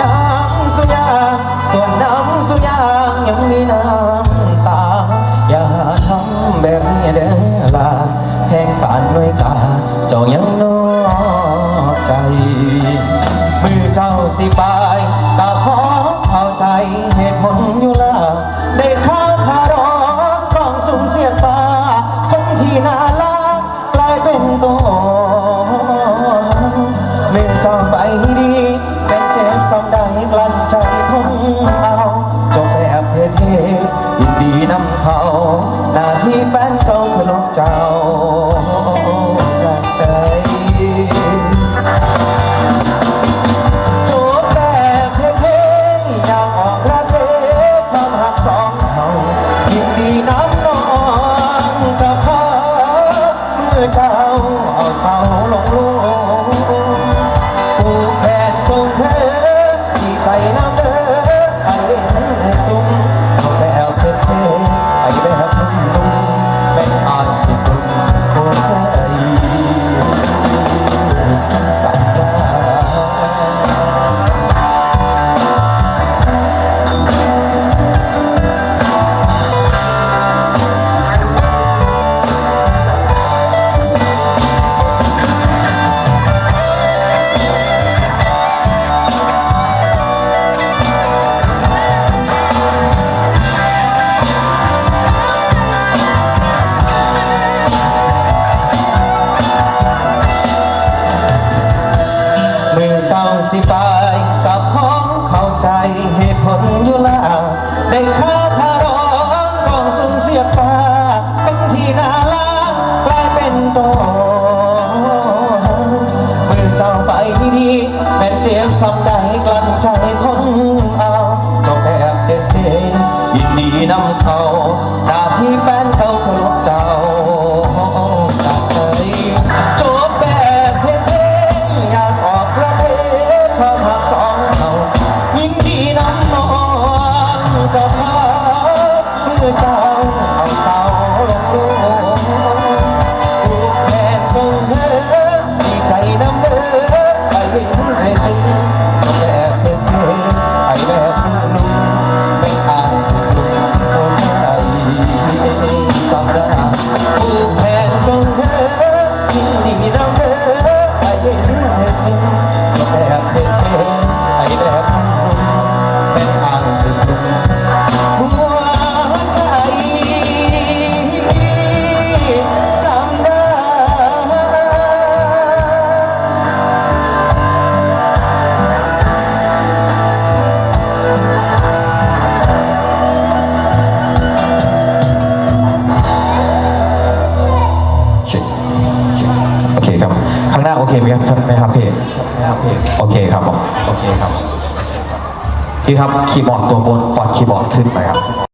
น้ำสุยางส่วนน้ำสุยางยังมีน้ำตา อย่าทำแบบนี้เด้อลาแห้งปานด้วยกาเจ้ายังนอกใจ มือเจ้าสิบายตาขอเข้าใจเหตุผลอยู่ละได้ข้าคารอกล้องสูงเสียฟ้าคนที่น่ารักกลายเป็นตัวมือเจ้าไปดี เจ้าสิไปกับพ้องเข้าใจเหตุผลอยู่แลาได้ค่าคารองกองสูงเสียฟ้าเป็นที่น่ารักกลายเป็นโตมือเจ้าไปดีแม่เจ็บซ้ำใดกลั้นใจทนเอาเจ้าแบบเด็ดๆยินดีนำเขาหน้าที่แฟน องกั เคไหมครับท่านไหมครับพี่โอเคครับผมโอเคครับพี่ครับคีย์บอร์ดตัวบนฟอนต์คีย์บอร์ดขึ้นไปครับ